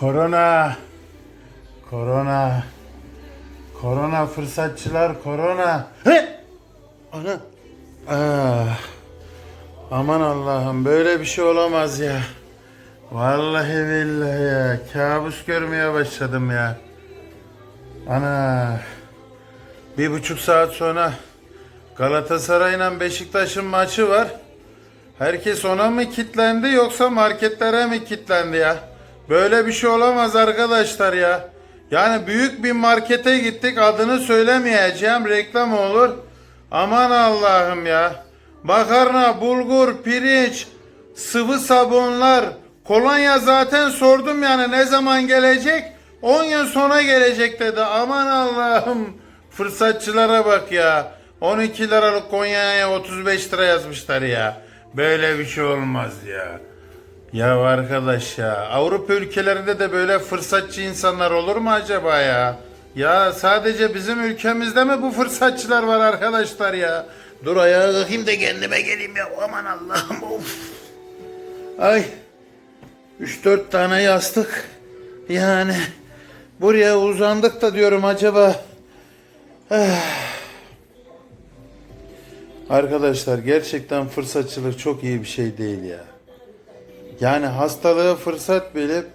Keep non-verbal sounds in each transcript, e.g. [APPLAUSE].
Korona. Korona. Korona fırsatçılar korona. Ana. Ah. Aman Allah'ım böyle bir şey olamaz ya. Vallahi billahi ya. Kabus görmeye başladım ya. Ana. Bir buçuk saat sonra Galatasaray'la Beşiktaş'ın maçı var. Herkes ona mı kitlendi yoksa marketlere mi kitlendi ya? Böyle bir şey olamaz arkadaşlar ya. Yani büyük bir markete gittik adını söylemeyeceğim reklam olur. Aman Allah'ım ya. Makarna, bulgur, pirinç, sıvı sabunlar, kolonya zaten sordum yani ne zaman gelecek? 10 yıl sonra gelecek dedi. Aman Allah'ım. Fırsatçılara bak ya. 12 liralık Konya'ya 35 lira yazmışlar ya. Böyle bir şey olmaz ya. Ya arkadaş ya Avrupa ülkelerinde de böyle fırsatçı insanlar olur mu acaba ya? Ya sadece bizim ülkemizde mi bu fırsatçılar var arkadaşlar ya? Dur ayağa kalkayım da kendime geleyim ya. Aman Allah'ım of. Ay. 3-4 tane yastık. Yani buraya uzandık da diyorum acaba. [SIGHS] Arkadaşlar gerçekten fırsatçılık çok iyi bir şey değil ya. Yani hastalığı fırsat bilip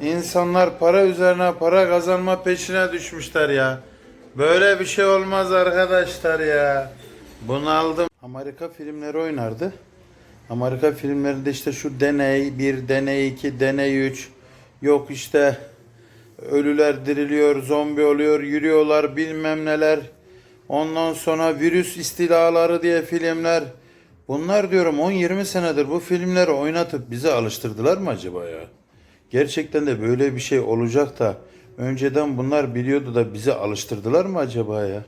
insanlar para üzerine para kazanma peşine düşmüşler ya. Böyle bir şey olmaz arkadaşlar ya. Bunaldım. Amerika filmleri oynardı. Amerika filmlerinde işte şu deney 1, deney 2, deney 3 yok işte ölüler diriliyor, zombi oluyor, yürüyorlar bilmem neler. Ondan sonra virüs istilaları diye filmler. Bunlar diyorum 10-20 senedir bu filmleri oynatıp bize alıştırdılar mı acaba ya? Gerçekten de böyle bir şey olacak da önceden bunlar biliyordu da bize alıştırdılar mı acaba ya?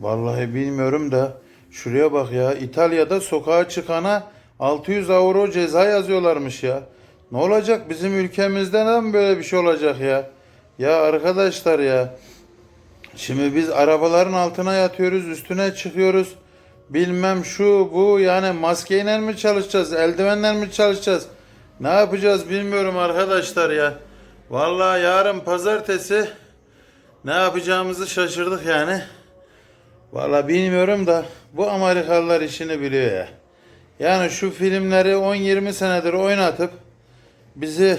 Vallahi bilmiyorum da şuraya bak ya İtalya'da sokağa çıkana 600 euro ceza yazıyorlarmış ya. Ne olacak bizim ülkemizde mi böyle bir şey olacak ya? Ya arkadaşlar ya Şimdi biz arabaların altına yatıyoruz, üstüne çıkıyoruz. Bilmem şu bu yani maskeyle mi çalışacağız, eldivenle mi çalışacağız? Ne yapacağız bilmiyorum arkadaşlar ya. Vallahi yarın pazartesi ne yapacağımızı şaşırdık yani. Vallahi bilmiyorum da bu Amerikalılar işini biliyor ya. Yani şu filmleri 10-20 senedir oynatıp bizi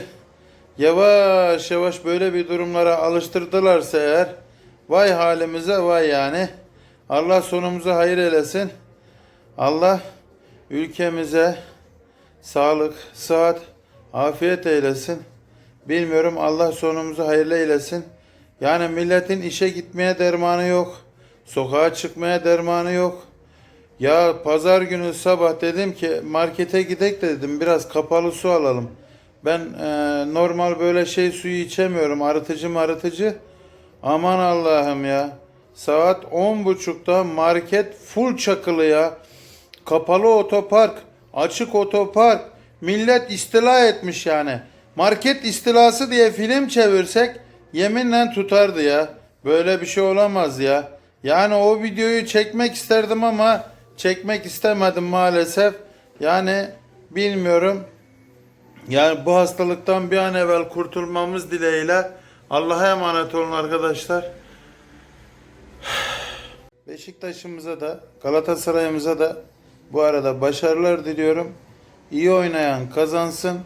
yavaş yavaş böyle bir durumlara alıştırdılarsa eğer vay halimize vay yani. Allah sonumuzu hayır eylesin. Allah ülkemize sağlık, sıhhat, afiyet eylesin. Bilmiyorum Allah sonumuzu hayırlı eylesin. Yani milletin işe gitmeye dermanı yok. Sokağa çıkmaya dermanı yok. Ya pazar günü sabah dedim ki markete gidek de dedim biraz kapalı su alalım. Ben e, normal böyle şey suyu içemiyorum arıtıcı marıtıcı. Aman Allah'ım ya. Saat on buçukta market full çakılı ya. Kapalı otopark, açık otopark. Millet istila etmiş yani. Market istilası diye film çevirsek yeminle tutardı ya. Böyle bir şey olamaz ya. Yani o videoyu çekmek isterdim ama çekmek istemedim maalesef. Yani bilmiyorum. Yani bu hastalıktan bir an evvel kurtulmamız dileğiyle Allah'a emanet olun arkadaşlar. Beşiktaş'ımıza da Galatasaray'ımıza da bu arada başarılar diliyorum. İyi oynayan kazansın.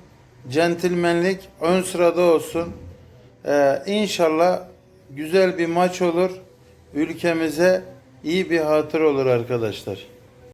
Centilmenlik ön sırada olsun. Ee, inşallah güzel bir maç olur. Ülkemize iyi bir hatır olur arkadaşlar.